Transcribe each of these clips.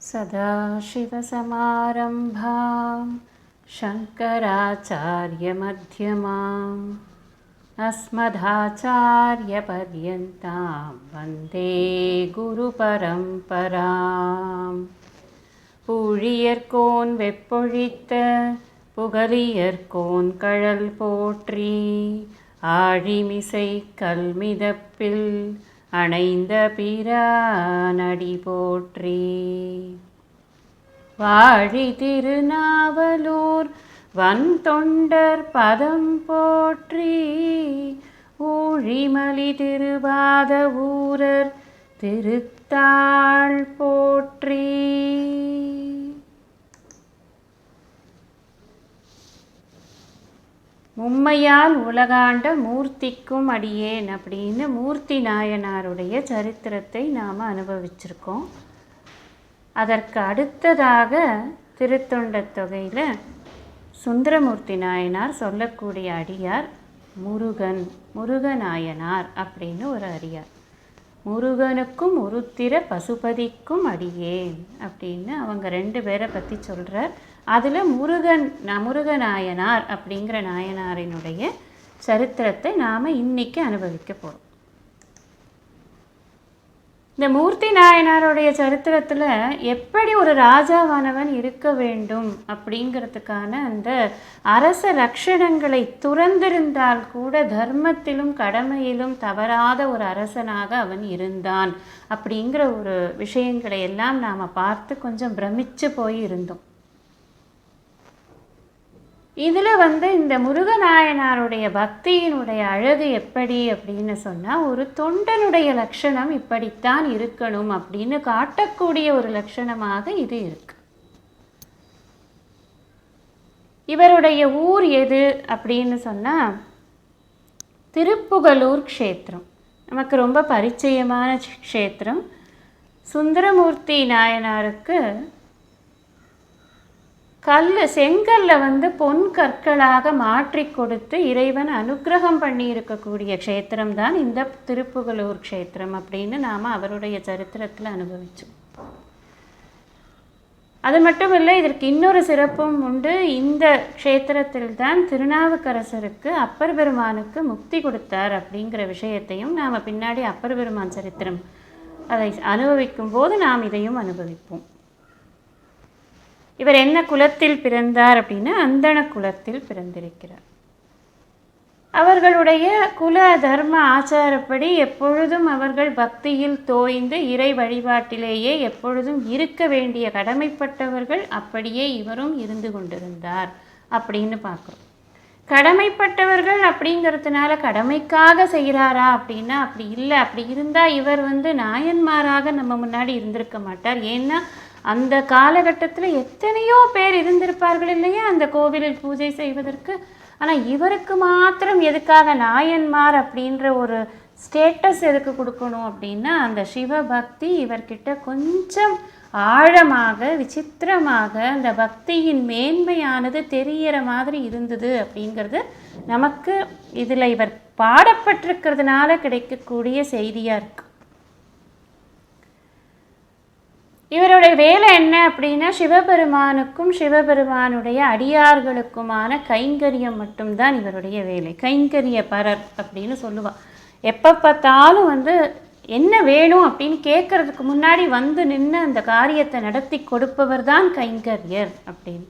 सदाशिवसमारम्भां शङ्कराचार्यमध्यमाम् अस्मदाचार्यपर्यन्तां वन्दे गुरुपरम्पराम् பூழியர்கோன் வெப்பொழித்த புகழியர்கோன் கழல் போற்றி ஆழிமிசை கல்மிதப்பில் அணைந்த பிரானடி போற்றி. வாழி திருநாவலூர் வன் தொண்டர் பதம் போற்றி. ஊழிமலி திருவாத ஊரர் திருத்தாள் போற்றி. மும்மையால் உலகாண்ட மூர்த்திக்கும் அடியேன் அப்படின்னு மூர்த்தி நாயனாருடைய சரித்திரத்தை நாம் அனுபவிச்சிருக்கோம். அதற்கு அடுத்ததாக திருத்தொண்டத் தொகையில் சுந்தரமூர்த்தி நாயனார் சொல்லக்கூடிய அடியார் முருகன் முருகநாயனார் அப்படின்னு ஒரு அடியார். முருகனுக்கும் உருத்திர பசுபதிக்கும் அடியேன் அப்படின்னு அவங்க ரெண்டு பேரை பற்றி சொல்கிறார் அதில் முருகன் ந முருகநாயனார் அப்படிங்கிற நாயனாரினுடைய சரித்திரத்தை நாம் இன்னைக்கு அனுபவிக்க போகிறோம் இந்த மூர்த்தி நாயனாருடைய சரித்திரத்தில் எப்படி ஒரு ராஜாவானவன் இருக்க வேண்டும் அப்படிங்கிறதுக்கான அந்த அரச லட்சணங்களை துறந்திருந்தால் கூட தர்மத்திலும் கடமையிலும் தவறாத ஒரு அரசனாக அவன் இருந்தான் அப்படிங்கிற ஒரு விஷயங்களை எல்லாம் நாம் பார்த்து கொஞ்சம் பிரமிச்சு போய் இருந்தோம் இதில் வந்து இந்த முருகநாயனாருடைய பக்தியினுடைய அழகு எப்படி அப்படின்னு சொன்னால் ஒரு தொண்டனுடைய லட்சணம் இப்படித்தான் இருக்கணும் அப்படின்னு காட்டக்கூடிய ஒரு லட்சணமாக இது இருக்கு. இவருடைய ஊர் எது அப்படின்னு சொன்னால் திருப்புகலூர் க்ஷேத்திரம். நமக்கு ரொம்ப பரிச்சயமான க்ஷேத்திரம். சுந்தரமூர்த்தி நாயனாருக்கு கல் செங்கல்ல வந்து பொன் கற்களாக மாற்றி கொடுத்து இறைவன் அனுக்கிரகம் பண்ணி இருக்கக்கூடிய க்ஷேத்திரம் தான் இந்த திருப்புகலூர் க்ஷேத்திரம் அப்படின்னு நாம் அவருடைய சரித்திரத்தில் அனுபவித்தோம் அது மட்டும் இல்லை இதற்கு இன்னொரு சிறப்பும் உண்டு. இந்த க்ஷேத்திரத்தில் தான் திருநாவுக்கரசருக்கு அப்பர் பெருமானுக்கு முக்தி கொடுத்தார் அப்படிங்கிற விஷயத்தையும் நாம் பின்னாடி அப்பர் பெருமான் சரித்திரம் அதை அனுபவிக்கும் போது நாம் இதையும் அனுபவிப்போம். இவர் என்ன குலத்தில் பிறந்தார் அப்படின்னா அந்தண குலத்தில் பிறந்திருக்கிறார். அவர்களுடைய குல தர்ம ஆச்சாரப்படி எப்பொழுதும் அவர்கள் பக்தியில் தோய்ந்து இறை வழிபாட்டிலேயே எப்பொழுதும் இருக்க வேண்டிய கடமைப்பட்டவர்கள் அப்படியே இவரும் இருந்து கொண்டிருந்தார் அப்படின்னு பார்க்குறோம். கடமைப்பட்டவர்கள் அப்படிங்கிறதுனால கடமைக்காக செய்கிறாரா அப்படின்னா அப்படி இல்லை. அப்படி இருந்தால் இவர் வந்து நாயன்மாராக நம்ம முன்னாடி இருந்திருக்க மாட்டார். ஏன்னா அந்த காலகட்டத்தில் எத்தனையோ பேர் இருந்திருப்பார்கள் இல்லையா? அந்த கோவிலில் பூஜை செய்வதற்கு. ஆனால் இவருக்கு மாத்திரம் எதுக்காக நாயன்மார் அப்படின்ற ஒரு ஸ்டேட்டஸ் எதுக்கு கொடுக்கணும் அப்படின்னா அந்த சிவபக்தி இவர்கிட்ட கொஞ்சம் ஆழமாக விசித்திரமாக அந்த பக்தியின் மேன்மையானது தெரிகிற மாதிரி இருந்தது அப்படிங்கிறது நமக்கு இதில் இவர் பாடப்பட்டிருக்கிறதுனால கிடைக்கக்கூடிய செய்தியாக இருக்குது இவருடைய வேலை என்ன அப்படின்னா சிவபெருமானுக்கும் சிவபெருமானுடைய அடியார்களுக்குமான கைங்கரியம் மட்டும்தான் இவருடைய வேலை. கைங்கரிய பரர் அப்படின்னு சொல்லுவாள் எப்போ பார்த்தாலும் வந்து என்ன வேணும் அப்படின்னு கேட்கறதுக்கு முன்னாடி வந்து நின்று அந்த காரியத்தை நடத்தி கொடுப்பவர் தான் கைங்கரியர் அப்படின்னு.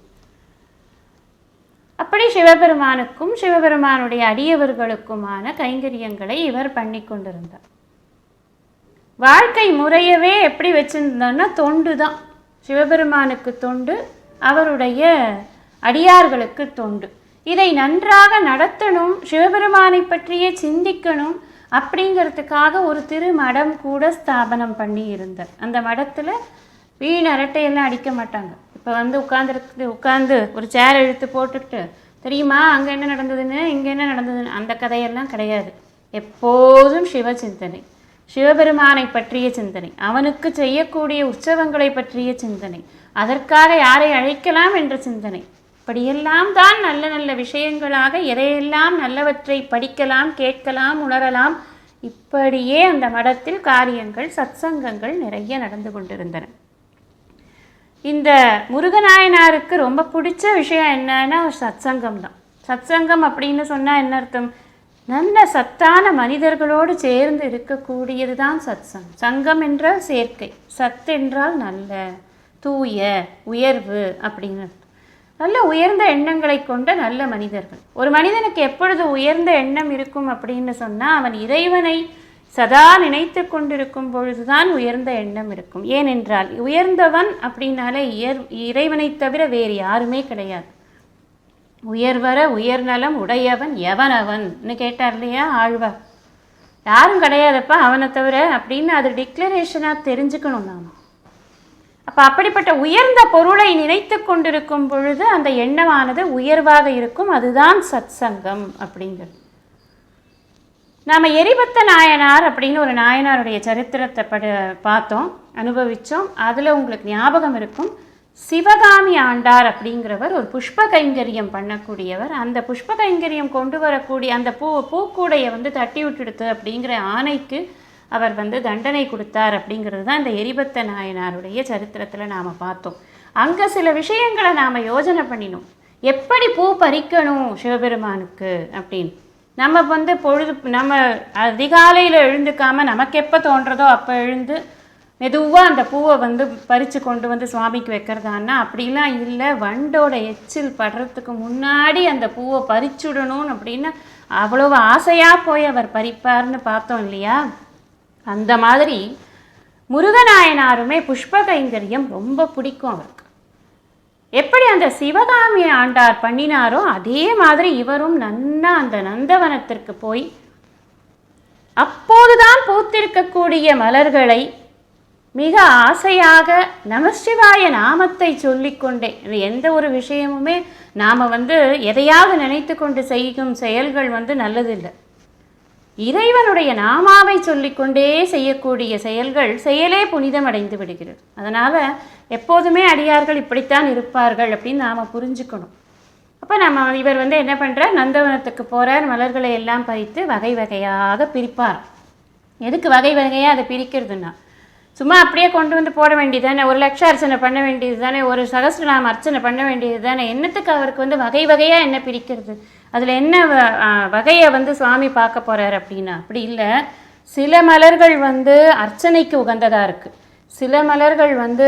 அப்படி சிவபெருமானுக்கும் சிவபெருமானுடைய அடியவர்களுக்குமான கைங்கரியங்களை இவர் பண்ணி கொண்டிருந்தார். வாழ்க்கை முறையவே எப்படி வச்சுருந்தோன்னா தொண்டு தான் சிவபெருமானுக்கு தொண்டு அவருடைய அடியார்களுக்கு தொண்டு. இதை நன்றாக நடத்தணும் சிவபெருமானை பற்றியே சிந்திக்கணும் அப்படிங்கிறதுக்காக ஒரு திருமடம் கூட ஸ்தாபனம் பண்ணி இருந்தார் அந்த மடத்தில் வீண் அரட்டையெல்லாம் அடிக்க மாட்டாங்க. இப்போ வந்து உட்காந்துருக்கு உட்காந்து ஒரு சேர் இழுத்து போட்டுக்கிட்டு தெரியுமா அங்கே என்ன நடந்ததுன்னு இங்கே என்ன நடந்ததுன்னு அந்த கதையெல்லாம் கிடையாது. எப்போதும் சிவ சிந்தனை. சிவபெருமானை பற்றிய சிந்தனை அவனுக்கு செய்யக்கூடிய உற்சவங்களை பற்றிய சிந்தனை அதற்காக யாரை அழைக்கலாம் என்ற சிந்தனை. இப்படியெல்லாம் தான் நல்ல நல்ல விஷயங்களாக எதையெல்லாம் நல்லவற்றை படிக்கலாம் கேட்கலாம் உணரலாம். இப்படியே அந்த மடத்தில் காரியங்கள் சத்சங்கங்கள் நிறைய நடந்து கொண்டிருந்தன. இந்த முருகநாயனாருக்கு ரொம்ப பிடிச்ச விஷயம் என்னன்னா சத்சங்கம் தான் சத்சங்கம் அப்படின்னு சொன்னால் என்ன அர்த்தம்? நல்ல சத்தான மனிதர்களோடு சேர்ந்து இருக்கக்கூடியது தான் சத்சங்கம் சங்கம் என்றால் சேர்க்கை சத் என்றால் நல்ல தூய உயர்வு அப்படிங்கிறது நல்ல உயர்ந்த எண்ணங்களை கொண்ட நல்ல மனிதர்கள். ஒரு மனிதனுக்கு எப்பொழுது உயர்ந்த எண்ணம் இருக்கும் அப்படின்னு சொன்னால் அவன் இறைவனை சதா நினைத்து கொண்டிருக்கும் பொழுதுதான் உயர்ந்த எண்ணம் இருக்கும். ஏனென்றால் உயர்ந்தவன் அப்படின்னாலே இயர் இறைவனை தவிர வேறு யாருமே கிடையாது. உயர்வர உயர்நலம் உடையவன் எவனவன்னு கேட்டார் இல்லையா ஆழ்வார். யாரும் கிடையாதப்பா அவனை தவிர அப்படின்னு அது டிக்ளரேஷனாக தெரிஞ்சுக்கணும் நாம். அப்போ அப்படிப்பட்ட உயர்ந்த பொருளை நினைத்து கொண்டிருக்கும் பொழுது அந்த எண்ணமானது உயர்வாக இருக்கும். அதுதான் சத் சங்கம் அப்படிங்கிறது. நாம் எரிபத்த நாயனார் அப்படின்னு ஒரு நாயனாருடைய சரித்திரத்தை பட பார்த்தோம் அனுபவித்தோம் அதில் உங்களுக்கு ஞாபகம் இருக்கும். சிவகாமி ஆண்டார் அப்படிங்கிறவர் ஒரு புஷ்ப கைங்கரியம் பண்ணக்கூடியவர். அந்த புஷ்ப கைங்கரியம் கொண்டு வரக்கூடிய அந்த பூ பூக்கூடையை வந்து தட்டி விட்டுடுத்து அப்படிங்கிற ஆணைக்கு அவர் வந்து தண்டனை கொடுத்தார் அப்படிங்கிறது தான் இந்த எரிபத்த நாயனாருடைய சரித்திரத்தில் நாம் பார்த்தோம். அங்கே சில விஷயங்களை நாம் யோஜனை பண்ணினோம். எப்படி பூ பறிக்கணும் சிவபெருமானுக்கு அப்படின்னு. நம்ம வந்து பொழுது நம்ம அதிகாலையில் எழுந்துக்காமல் நமக்கு எப்போ தோன்றதோ அப்போ எழுந்து மெதுவாக அந்த பூவை வந்து பறித்து கொண்டு வந்து சுவாமிக்கு வைக்கிறதான்னா அப்படிலாம் இல்லை. வண்டோட எச்சில் படுறதுக்கு முன்னாடி அந்த பூவை பறிச்சுடணும் அப்படின்னு அவ்வளவு ஆசையாக போய் அவர் பறிப்பார்னு பார்த்தோம் இல்லையா? அந்த மாதிரி முருகநாயனாருமே புஷ்ப கைங்கரியம் ரொம்ப பிடிக்கும் அவருக்கு. எப்படி அந்த சிவகாமி ஆண்டார் பண்ணினாரோ அதே மாதிரி இவரும் நன்னா அந்த நந்தவனத்திற்கு போய் அப்போதுதான் பூத்திருக்கக்கூடிய மலர்களை மிக ஆசையாக நமசிவாய நாமத்தை சொல்லிக்கொண்டே இது எந்த ஒரு விஷயமுமே நாம் வந்து எதையாவது நினைத்து கொண்டு செய்யும் செயல்கள் வந்து நல்லதில்லை. இறைவனுடைய நாமாவை சொல்லிக்கொண்டே செய்யக்கூடிய செயல்கள் செயலே புனிதமடைந்து விடுகிறது. அதனால் எப்போதுமே அடியார்கள் இப்படித்தான் இருப்பார்கள் அப்படின்னு நாம் புரிஞ்சுக்கணும். அப்போ நம்ம இவர் வந்து என்ன பண்ணுறார் நந்தவனத்துக்கு போகிறார் மலர்களை எல்லாம் பறித்து வகை வகையாக பிரிப்பார். எதுக்கு வகை வகையாக அதை பிரிக்கிறதுன்னா சும்மா அப்படியே கொண்டு வந்து போட வேண்டியது தானே ஒரு லட்ச அர்ச்சனை பண்ண வேண்டியது தானே ஒரு சகசிரநாம அர்ச்சனை பண்ண வேண்டியது தானே என்னத்துக்கு அவருக்கு வந்து வகை வகையாக என்ன பிரிக்கிறது அதில் என்ன வ- வகையை வந்து சுவாமி பார்க்க போகிறார் அப்படின்னா அப்படி இல்லை. சில மலர்கள் வந்து அர்ச்சனைக்கு உகந்ததாக இருக்குது சில மலர்கள் வந்து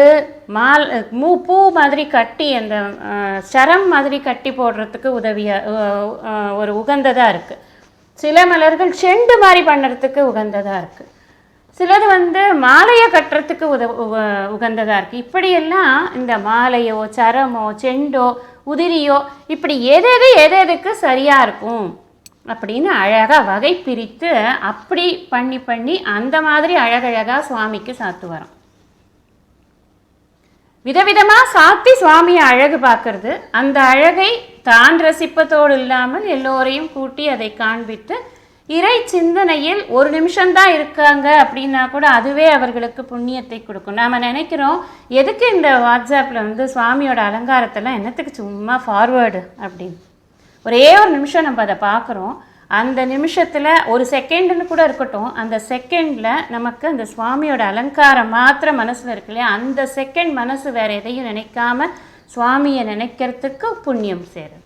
மால் மூ பூ மாதிரி கட்டி அந்த சரம் மாதிரி கட்டி போடுறதுக்கு உதவியாக ஒரு உகந்ததாக இருக்குது சில மலர்கள் செண்டு மாதிரி பண்ணுறதுக்கு உகந்ததாக இருக்குது சிலது வந்து மாலையை கட்டுறதுக்கு உத உ- இருக்குது இப்படியெல்லாம் இந்த மாலையோ சரமோ செண்டோ உதிரியோ இப்படி எது எது எது எதுக்கு சரியாக இருக்கும் அப்படின்னு அழகாக வகை பிரித்து அப்படி பண்ணி பண்ணி அந்த மாதிரி அழகழகாக சுவாமிக்கு சாத்துவாராம் விதவிதமாக சாத்தி சுவாமியை அழகு பார்க்கறது அந்த அழகை தான் ரசிப்பதோடு இல்லாமல் எல்லோரையும் கூட்டி அதை காண்பித்து இறை சிந்தனையில் ஒரு நிமிஷம்தான் இருக்காங்க அப்படின்னா கூட அதுவே அவர்களுக்கு புண்ணியத்தை கொடுக்கும். நாம் நினைக்கிறோம் எதுக்கு இந்த வாட்ஸ்அப்பில் வந்து சுவாமியோட அலங்காரத்தெல்லாம் என்னத்துக்கு சும்மா ஃபார்வேர்டு அப்படின்னு? ஒரே ஒரு நிமிஷம் நம்ம அதை பார்க்குறோம். அந்த நிமிஷத்தில் ஒரு செகண்டுன்னு கூட இருக்கட்டும் அந்த செகண்டில் நமக்கு அந்த சுவாமியோட அலங்காரம் மாத்திரம் மனசில் இருக்கு இல்லையா? அந்த செகண்ட் மனசு வேறு எதையும் நினைக்காம சுவாமியை நினைக்கிறதுக்கு புண்ணியம் சேரும்.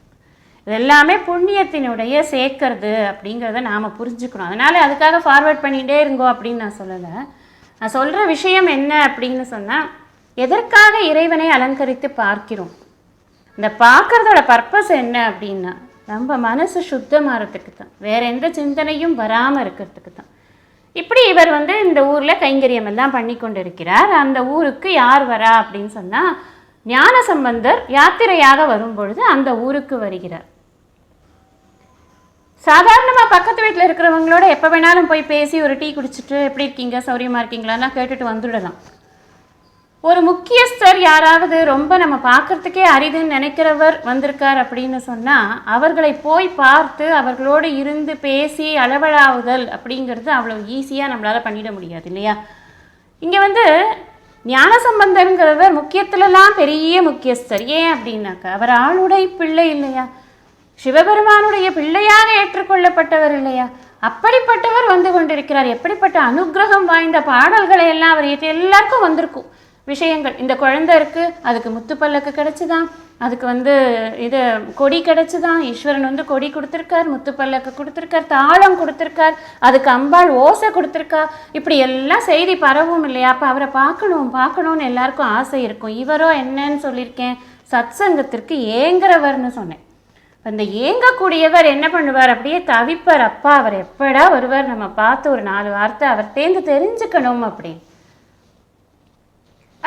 இதெல்லாமே புண்ணியத்தினுடைய சேர்க்கறது அப்படிங்கிறத நாம் புரிஞ்சுக்கணும். அதனால் அதுக்காக ஃபார்வர்ட் பண்ணிகிட்டே இருங்கோ அப்படின்னு நான் சொல்லலை. நான் சொல்கிற விஷயம் என்ன அப்படின்னு சொன்னால் எதற்காக இறைவனை அலங்கரித்து பார்க்கிறோம்? இந்த பார்க்குறதோட பர்பஸ் என்ன அப்படின்னா நம்ம மனசு சுத்தமாகறதுக்கு தான். வேற எந்த சிந்தனையும் வராமல் இருக்கிறதுக்கு தான். இப்படி இவர் வந்து இந்த ஊரில் கைங்கரியம் எல்லாம் பண்ணி கொண்டு இருக்கிறார் அந்த ஊருக்கு யார் வரா அப்படின்னு சொன்னால் ஞான சம்பந்தர் யாத்திரையாக வரும்பொழுது அந்த ஊருக்கு வருகிறார். சாதாரணமாக பக்கத்து வீட்டில் இருக்கிறவங்களோட எப்போ வேணாலும் போய் பேசி ஒரு டீ குடிச்சிட்டு எப்படி இருக்கீங்க? சௌரியமாக இருக்கீங்களான்னா கேட்டுட்டு வந்துடலாம். ஒரு முக்கியஸ்தர் யாராவது ரொம்ப நம்ம பார்க்கறதுக்கே அரிதுன்னு நினைக்கிறவர் வந்திருக்கார் அப்படின்னு சொன்னால் அவர்களை போய் பார்த்து அவர்களோடு இருந்து பேசி அளவலாவுதல் அப்படிங்கிறது அவ்வளோ ஈஸியாக நம்மளால் பண்ணிட முடியாது இல்லையா? இங்கே வந்து ஞானசம்பந்தருங்கிறவர் முக்கியத்துலலாம் பெரிய முக்கியஸ்தர். ஏன் அப்படின்னாக்கா அவர் ஆளுடை பிள்ளை இல்லையா? சிவபெருமானுடைய பிள்ளையாக ஏற்றுக்கொள்ளப்பட்டவர் இல்லையா? அப்படிப்பட்டவர் வந்து கொண்டிருக்கிறார். எப்படிப்பட்ட அனுக்கிரகம் வாய்ந்த பாடல்களை எல்லாம் அவர் இயற்றி எல்லாருக்கும் வந்திருக்கும். விஷயங்கள். இந்த குழந்தை இருக்குது அதுக்கு முத்துப்பல்லக்கு கிடச்சிதான். அதுக்கு வந்து இது கொடி கிடச்சிதான். ஈஸ்வரன் வந்து கொடி கொடுத்துருக்கார் முத்துப்பல்லக்கு கொடுத்துருக்கார் தாளம் கொடுத்துருக்கார் அதுக்கு அம்பாள் ஓசை கொடுத்துருக்கா. இப்படி எல்லாம் செய்தி பரவும் இல்லையா? அப்போ அவரை பார்க்கணும் பார்க்கணும்னு எல்லாருக்கும் ஆசை இருக்கும். இவரோ என்னன்னு சொல்லியிருக்கேன். சத்சங்கத்திற்கு ஏங்குறவர்னு சொன்னேன். அந்த ஏங்கக்கூடியவர் என்ன பண்ணுவார்? அப்படியே தவிப்பார். அப்பா அவர் எப்படா வருவார்? நம்ம பார்த்து ஒரு நாலு வார்த்தை அவர் தேர்ந்து தெரிஞ்சுக்கணும் அப்படின்னு.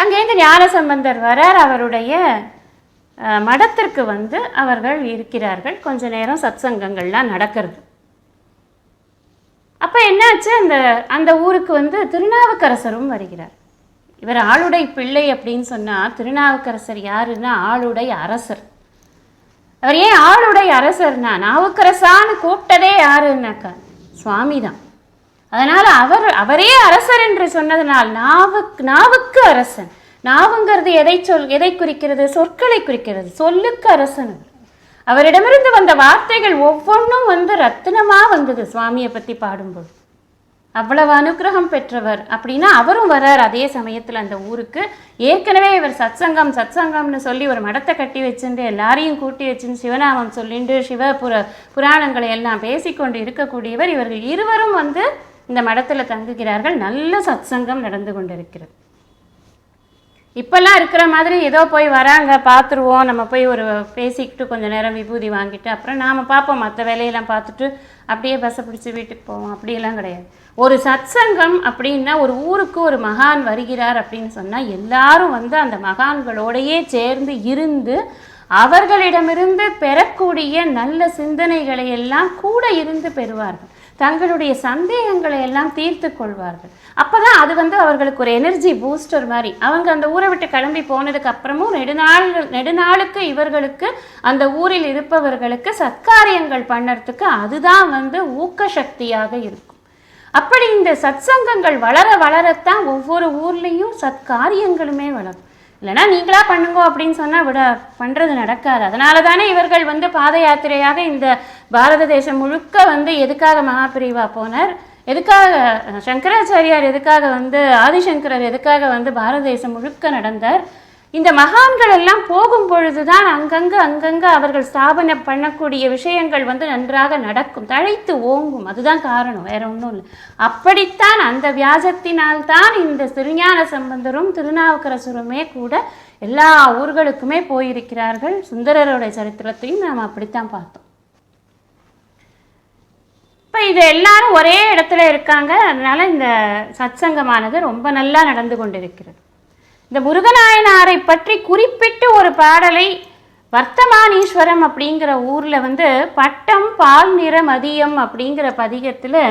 அங்கேருந்து ஞானசம்பந்தர் வரார். அவருடைய மடத்திற்கு வந்து அவர்கள் இருக்கிறார்கள். கொஞ்ச நேரம் சத்சங்கங்கள்லாம் நடக்கிறது. அப்போ என்னாச்சு? அந்த அந்த ஊருக்கு வந்து திருநாவுக்கரசரும் வருகிறார். இவர் ஆளுடை பிள்ளை அப்படின்னு சொன்னால் திருநாவுக்கரசர் யாருன்னா ஆளுடை அரசர். அவர் ஏன் ஆளுடைய அரசர்னா நாவுக்கரசான்னு கூப்பிட்டதே யாருன்னாக்கா சுவாமி தான் அதனால் அவர் அவரே அரசர் என்று சொன்னதனால் நாவுக்கு நாவுக்கு அரசன். நாவுங்கிறது எதை சொல் எதை குறிக்கிறது? சொற்களை குறிக்கிறது. சொல்லுக்கு அரசன் அவரிடமிருந்து வந்த வார்த்தைகள் ஒவ்வொன்றும் வந்து ரத்தினமாக வந்தது சுவாமியை பற்றி பாடும்போது. அவ்வளவு அனுக்கிரகம் பெற்றவர் அப்படின்னா அவரும் வரார் அதே சமயத்தில் அந்த ஊருக்கு. ஏற்கனவே இவர் சத்சங்கம் சத்சங்கம்னு சொல்லி ஒரு மடத்தை கட்டி வச்சுட்டு எல்லாரையும் கூட்டி வச்சுன்னு சிவநாமம் சொல்லிட்டு சிவ புர புராணங்களை எல்லாம் பேசிக்கொண்டு இருக்கக்கூடியவர் இவர்கள் இருவரும் வந்து இந்த மடத்தில் தங்குகிறார்கள். நல்ல சத்சங்கம் நடந்து கொண்டிருக்கிறது. இப்போல்லாம் இருக்கிற மாதிரி ஏதோ போய் வராங்க பார்த்துருவோம் நம்ம போய் ஒரு பேசிக்கிட்டு கொஞ்சம் நேரம் விபூதி வாங்கிட்டு அப்புறம் நாம் பார்ப்போம். மற்ற வேலையெல்லாம் பார்த்துட்டு அப்படியே பஸ்ஸை பிடிச்சி வீட்டுக்கு போவோம். அப்படியெல்லாம் கிடையாது. ஒரு சத்சங்கம் அப்படின்னா ஒரு ஊருக்கு ஒரு மகான் வருகிறார் அப்படின்னு சொன்னால் எல்லாரும் வந்து அந்த மகான்களோடையே சேர்ந்து இருந்து அவர்களிடமிருந்து பெறக்கூடிய நல்ல சிந்தனைகளை எல்லாம் கூட இருந்து பெறுவார்கள். தங்களுடைய சந்தேகங்களை எல்லாம் தீர்த்து கொள்வார்கள். அப்போ தான் அது வந்து அவர்களுக்கு ஒரு எனர்ஜி பூஸ்டர் மாதிரி. அவங்க அந்த ஊரை விட்டு கிளம்பி போனதுக்கு அப்புறமும் நெடுநாள் நெடுநாளுக்கு இவர்களுக்கு அந்த ஊரில் இருப்பவர்களுக்கு சத்காரியங்கள் பண்ணுறதுக்கு அதுதான் வந்து ஊக்க சக்தியாக இருக்கும். அப்படி இந்த சத்சங்கங்கள் வளர வளரத்தான் ஒவ்வொரு ஊர்லேயும் சத்காரியங்களுமே வளரும். இல்லைன்னா நீங்களா பண்ணுங்க அப்படின்னு சொன்னால் விட பண்ணுறது நடக்காது. அதனால தானே இவர்கள் வந்து பாத யாத்திரையாக இந்த பாரத தேசம் முழுக்க வந்து எதுக்காக மகாபிரிவா போனார்? எதுக்காக சங்கராச்சாரியார் எதுக்காக வந்து ஆதிசங்கரர் எதுக்காக வந்து பாரத தேசம் முழுக்க நடந்தார்? இந்த மகான்கள் எல்லாம் போகும் பொழுதுதான் அங்கங்கே அங்கங்கே அவர்கள் ஸ்தாபனை பண்ணக்கூடிய விஷயங்கள் வந்து நன்றாக நடக்கும். தழைத்து ஓங்கும். அதுதான் காரணம். வேற ஒன்றும் இல்லை. அப்படித்தான் அந்த வியாஜத்தினால்தான் இந்த திருஞான சம்பந்தரும் திருநாவுக்கரசருமே கூட எல்லா ஊர்களுக்குமே போயிருக்கிறார்கள். சுந்தரருடைய சரித்திரத்தையும் நாம் அப்படித்தான் பார்த்தோம். இப்போ இது எல்லாரும் ஒரே இடத்துல இருக்காங்க. அதனால இந்த சத்சங்கமானது ரொம்ப நல்லா நடந்து கொண்டிருக்கிறது. இந்த முருகநாயனாரை பற்றி குறிப்பிட்டு ஒரு பாடலை வர்த்தமானீஸ்வரம் அப்படிங்கிற ஊரில் வந்து பட்டம் பால் நிற மதியம் அப்படிங்கிற பதிகத்தில்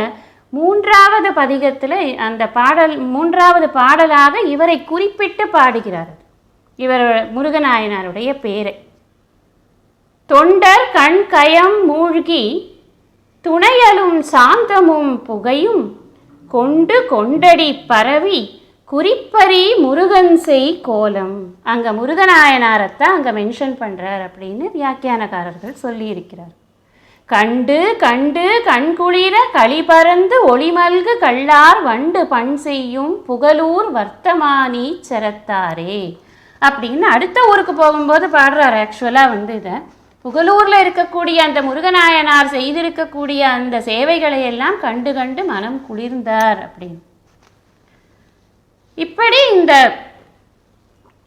மூன்றாவது பதிகத்தில் அந்த பாடல் மூன்றாவது பாடலாக இவரை குறிப்பிட்டு பாடுகிறார். இவர் முருகநாயனாருடைய பேரை. தொண்டர் கண் கயம் மூழ்கி துணையலும் சாந்தமும் புகையும் கொண்டு கொண்டடி பரவி குறிப்பறி முருகன் செய் கோலம். அங்கே முருகநாயனாரத்தை அங்கே மென்ஷன் பண்ணுறார் அப்படின்னு வியாக்கியானக்காரர்கள் சொல்லியிருக்கிறார். கண்டு கண்டு கண்குளிர களி பறந்து ஒளிமல்கு கள்ளார் வண்டு பண் செய்யும் புகழூர் வர்த்தமானி சரத்தாரே அப்படின்னு அடுத்த ஊருக்கு போகும்போது பாடுறார் ஆக்சுவலாக வந்து இதை. புகழூரில் இருக்கக்கூடிய அந்த முருகநாயனார் செய்திருக்கக்கூடிய அந்த சேவைகளை எல்லாம் கண்டு கண்டு மனம் குளிர்ந்தார் அப்படின்னு. இப்படி இந்த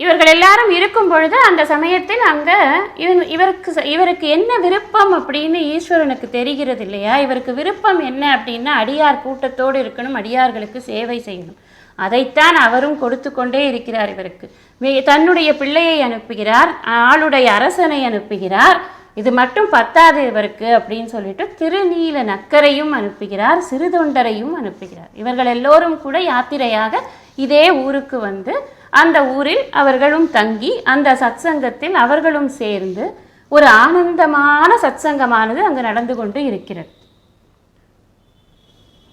இவர்கள் எல்லாரும் இருக்கும் பொழுது அந்த சமயத்தில் அங்கே இவன் இவருக்கு இவருக்கு என்ன விருப்பம் அப்படின்னு ஈஸ்வரனுக்கு தெரிகிறது இல்லையா? இவருக்கு விருப்பம் என்ன அப்படின்னா அடியார் கூட்டத்தோடு இருக்கணும் அடியார்களுக்கு சேவை செய்யணும். அதைத்தான் அவரும் கொடுத்து கொண்டே இருக்கிறார் இவருக்கு. தன்னுடைய பிள்ளையை அனுப்புகிறார் ஆளுடைய அரசனை அனுப்புகிறார். இது மட்டும் பத்தாது இவருக்கு அப்படின்னு சொல்லிட்டு திருநீல நக்கரையும் அனுப்புகிறார் சிறுதொண்டரையும் அனுப்புகிறார். இவர்கள் எல்லோரும் கூட யாத்திரையாக இதே ஊருக்கு வந்து அந்த ஊரில் அவர்களும் தங்கி அந்த சத்சங்கத்தில் அவர்களும் சேர்ந்து ஒரு ஆனந்தமான சத்சங்கமானது அங்கு நடந்து கொண்டு இருக்கிறது.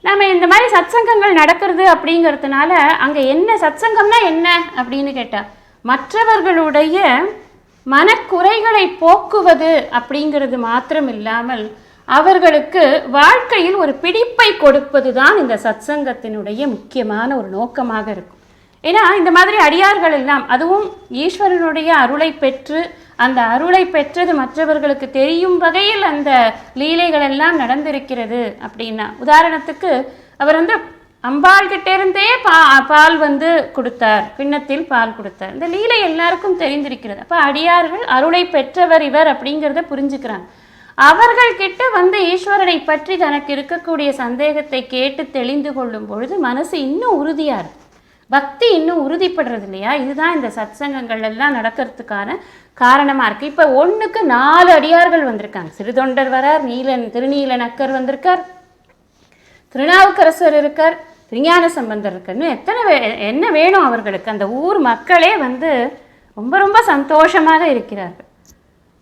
நம்ம இந்த மாதிரி சத்சங்கங்கள் நடக்கிறது அப்படிங்கிறதுனால அங்கே என்ன சத்சங்கம்னா என்ன அப்படின்னு கேட்டால் மற்றவர்களுடைய மனக்குறைகளை போக்குவது அப்படிங்கிறது மாத்திரம் இல்லாமல் அவர்களுக்கு வாழ்க்கையில் ஒரு பிடிப்பை கொடுப்பது தான் இந்த சத்சங்கத்தினுடைய முக்கியமான ஒரு நோக்கமாக இருக்கும். ஏன்னா இந்த மாதிரி அடியார்கள் எல்லாம் அதுவும் ஈஸ்வரனுடைய அருளை பெற்று அந்த அருளை பெற்றது மற்றவர்களுக்கு தெரியும் வகையில் அந்த லீலைகள் எல்லாம் நடந்திருக்கிறது அப்படின்னா உதாரணத்துக்கு அவர் வந்து அம்பாள்கிட்ட இருந்தே பா பால் வந்து கொடுத்தார் பின்னத்தில் பால் கொடுத்தார். இந்த லீலை எல்லாருக்கும் தெரிந்திருக்கிறது. அப்போ அடியார்கள் அருளை பெற்றவர் இவர் அப்படிங்கிறத புரிஞ்சுக்கிறாங்க. அவர்கள் கிட்ட வந்து ஈஸ்வரனை பற்றி தனக்கு இருக்கக்கூடிய சந்தேகத்தை கேட்டு தெளிந்து கொள்ளும் பொழுது மனசு இன்னும் உறுதியாக இருக்கு. பக்தி இன்னும் உறுதிப்படுறது இல்லையா? இதுதான் இந்த சத்சங்கங்கள் எல்லாம் நடக்கிறதுக்கான காரணமா இருக்குது இப்போ ஒண்ணுக்கு நாலு அடியார்கள் வந்திருக்காங்க. சிறுதொண்டர் வரார் நீலன் திருநீலன் அக்கர் வந்திருக்கார் திருநாவுக்கரசர் இருக்கார் திருஞான சம்பந்தர் இருக்குன்னு எத்தனை வே என்ன வேணும் அவர்களுக்கு? அந்த ஊர் மக்களே வந்து ரொம்ப ரொம்ப சந்தோஷமாக இருக்கிறார்கள்.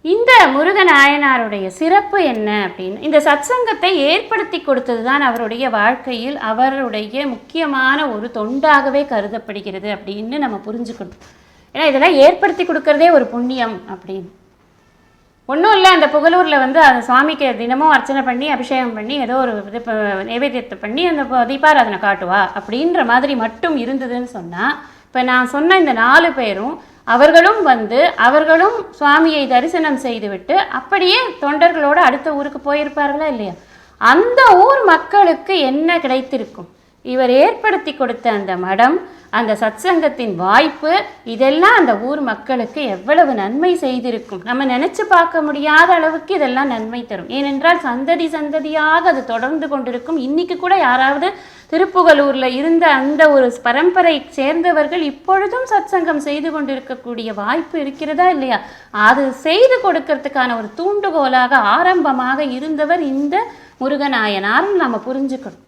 இந்த முருகநாயனாருடைய சிறப்பு என்ன அப்படின்னு இந்த சத்சங்கத்தை ஏற்படுத்தி கொடுத்தது தான் அவருடைய வாழ்க்கையில் அவருடைய முக்கியமான ஒரு தொண்டாகவே கருதப்படுகிறது அப்படின்னு நம்ம புரிஞ்சுக்கணும். ஏன்னா இதெல்லாம் ஏற்படுத்தி கொடுக்கறதே ஒரு புண்ணியம் அப்படின்னு. ஒன்றும் இல்லை அந்த புகழூரில் வந்து அந்த சுவாமிக்கு தினமும் அர்ச்சனை பண்ணி அபிஷேகம் பண்ணி ஏதோ ஒரு இது நைவேத்தியத்தை பண்ணி அந்த தீபாராதனை காட்டுவா அப்படின்ற மாதிரி மட்டும் இருந்ததுன்னு சொன்னால் இப்போ நான் சொன்ன இந்த நாலு பேரும் அவர்களும் வந்து அவர்களும் சுவாமியை தரிசனம் செய்துவிட்டு அப்படியே தொண்டர்களோடு அடுத்த ஊருக்கு போயிருப்பார்களா இல்லையா? அந்த ஊர் மக்களுக்கு என்ன கிடைத்திருக்கும்? இவர் ஏற்படுத்தி கொடுத்த அந்த மடம் அந்த சத்சங்கத்தின் வாய்ப்பு இதெல்லாம் அந்த ஊர் மக்களுக்கு எவ்வளவு நன்மை செய்திருக்கும். நம்ம நினைச்சு பார்க்க முடியாத அளவுக்கு இதெல்லாம் நன்மை தரும். ஏனென்றால் சந்ததி சந்ததியாக அது தொடர்ந்து கொண்டிருக்கும். இன்னைக்கு கூட யாராவது திருப்புகலூரில் இருந்த அந்த ஒரு பரம்பரை சேர்ந்தவர்கள் இப்பொழுதும் சத்சங்கம் செய்து கொண்டிருக்கக்கூடிய வாய்ப்பு இருக்கிறதா இல்லையா? அது செய்து கொடுக்கறதுக்கான ஒரு தூண்டுகோலாக ஆரம்பமாக இருந்தவர் இந்த முருகநாயனாரும் நம்ம புரிஞ்சுக்கணும்.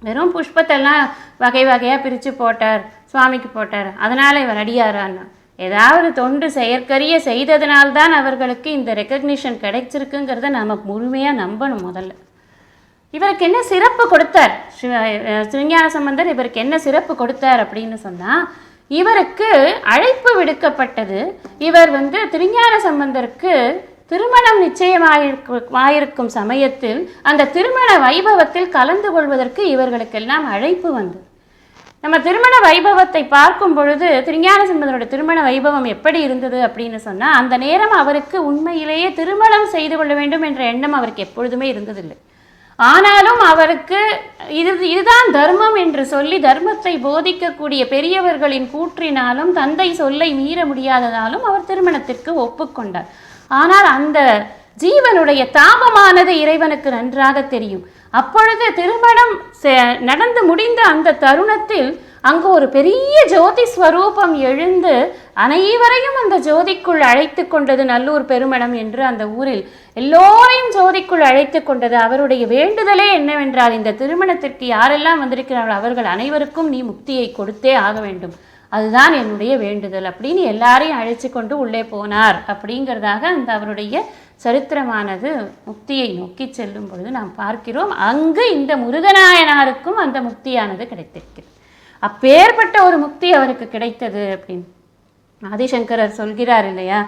வெறும் புஷ்பத்தெல்லாம் வகை வகையாக பிரித்து போட்டார் சுவாமிக்கு போட்டார். அதனால் இவர் அடியாரான்னா. ஏதாவது தொண்டு செயற்கரிய செய்ததனால்தான் அவர்களுக்கு இந்த ரெக்கக்னிஷன் கிடைச்சிருக்குங்கிறத நாம் முழுமையாக நம்பணும் முதல்ல. இவருக்கு என்ன சிறப்பு கொடுத்தார்? சிவ- சம்பந்தர் இவருக்கு என்ன சிறப்பு கொடுத்தார் அப்படின்னு சொன்னால் இவருக்கு அழைப்பு விடுக்கப்பட்டது. இவர் வந்து திருஞான சம்பந்தருக்கு திருமணம் நிச்சயமாயிருக்கும் சமயத்தில் அந்த திருமண வைபவத்தில் கலந்து கொள்வதற்கு இவர்களுக்கெல்லாம் அழைப்பு வந்தது. நம்ம திருமண வைபவத்தை பார்க்கும் பொழுது திருஞான சிம்மனோட திருமண வைபவம் எப்படி இருந்தது அப்படின்னு சொன்னால் அந்த நேரம் அவருக்கு உண்மையிலேயே திருமணம் செய்து கொள்ள வேண்டும் என்ற எண்ணம் அவருக்கு எப்பொழுதுமே இருந்ததில்லை. ஆனாலும் அவருக்கு இது இதுதான் தர்மம் என்று சொல்லி தர்மத்தை போதிக்கக்கூடிய பெரியவர்களின் கூற்றினாலும் தந்தை சொல்லை மீற முடியாததாலும் அவர் திருமணத்திற்கு ஒப்புக்கொண்டார். ஆனால் அந்த ஜீவனுடைய தாபமானது இறைவனுக்கு நன்றாக தெரியும். அப்பொழுது திருமணம் செ- நடந்து முடிந்த அந்த தருணத்தில் அங்கு ஒரு பெரிய ஜோதி ஸ்வரூபம் எழுந்து அனைவரையும் அந்த ஜோதிக்குள் அழைத்து கொண்டது நல்லூர் பெருமணம் என்று அந்த ஊரில் எல்லோரையும் ஜோதிக்குள் அழைத்து கொண்டது. அவருடைய வேண்டுதலே என்னவென்றால் இந்த திருமணத்திற்கு யாரெல்லாம் வந்திருக்கிறார்கள் அவர்கள் அனைவருக்கும் நீ முக்தியை கொடுத்தே ஆக வேண்டும். அதுதான் என்னுடைய வேண்டுதல் அப்படின்னு எல்லாரையும் அழைச்சி கொண்டு உள்ளே போனார். அப்படிங்கிறதாக அந்த அவருடைய சரித்திரமானது முக்தியை நோக்கி செல்லும் பொழுது நாம் பார்க்கிறோம். அங்கு இந்த முருகநாயனாருக்கும் அந்த முக்தியானது கிடைத்திருக்கிறது. அப்பேற்பட்ட ஒரு முக்தி அவருக்கு கிடைத்தது அப்படின்னு ஆதிசங்கரர் சொல்கிறார் இல்லையா?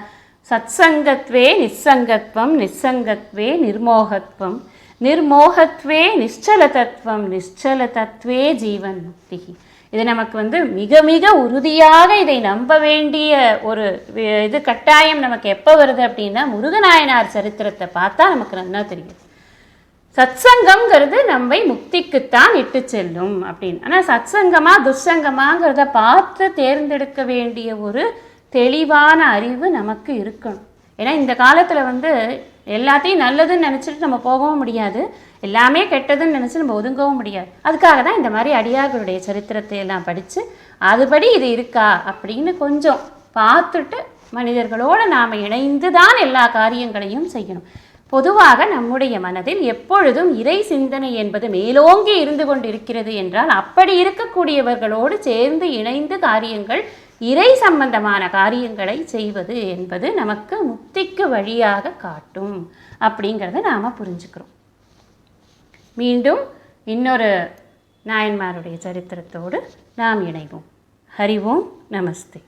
சத்சங்கத்வே நிஸ்ஸங்கத்வம் நிஸ்ஸங்கத்வே நிர்மோகத்வம் நிர்மோகத்வே நிச்சல தத்துவம் நிச்சல தத்துவே ஜீவன் முக்தி இது நமக்கு வந்து மிக மிக உறுதியாக இதை நம்ப வேண்டிய ஒரு இது கட்டாயம் நமக்கு எப்போ வருது அப்படின்னா முருகநாயனார் சரித்திரத்தை பார்த்தா நமக்கு நல்லா தெரியும். சத்சங்கம்ங்கிறது நம்மை முக்திக்குத்தான் இட்டு செல்லும் அப்படின்னு. ஆனால் சத்சங்கமா துஷ்சங்கமாங்கிறத பார்த்து தேர்ந்தெடுக்க வேண்டிய ஒரு தெளிவான அறிவு நமக்கு இருக்கணும். ஏன்னா இந்த காலத்தில் வந்து எல்லாத்தையும் நல்லதுன்னு நினச்சிட்டு நம்ம போகவும் முடியாது. எல்லாமே கெட்டதுன்னு நினச்சி நம்ம ஒதுங்கவும் முடியாது. அதுக்காக தான் இந்த மாதிரி அடியார்களுடைய சரித்திரத்தை எல்லாம் படித்து அதுபடி இது இருக்கா அப்படின்னு கொஞ்சம் பார்த்துட்டு மனிதர்களோடு நாம் இணைந்து தான் எல்லா காரியங்களையும் செய்யணும். பொதுவாக நம்முடைய மனதில் எப்பொழுதும் இறை சிந்தனை என்பது மேலோங்கி இருந்து கொண்டிருக்கிறது என்றால் அப்படி இருக்கக்கூடியவர்களோடு சேர்ந்து இணைந்து காரியங்கள் இறை சம்பந்தமான காரியங்களை செய்வது என்பது நமக்கு முக்திக்கு வழியாக காட்டும் அப்படிங்கிறத நாம் புரிஞ்சுக்கிறோம். மீண்டும் இன்னொரு நாயன்மாருடைய சரித்திரத்தோடு நாம் இணைவோம். ஹரிவோம் நமஸ்தே.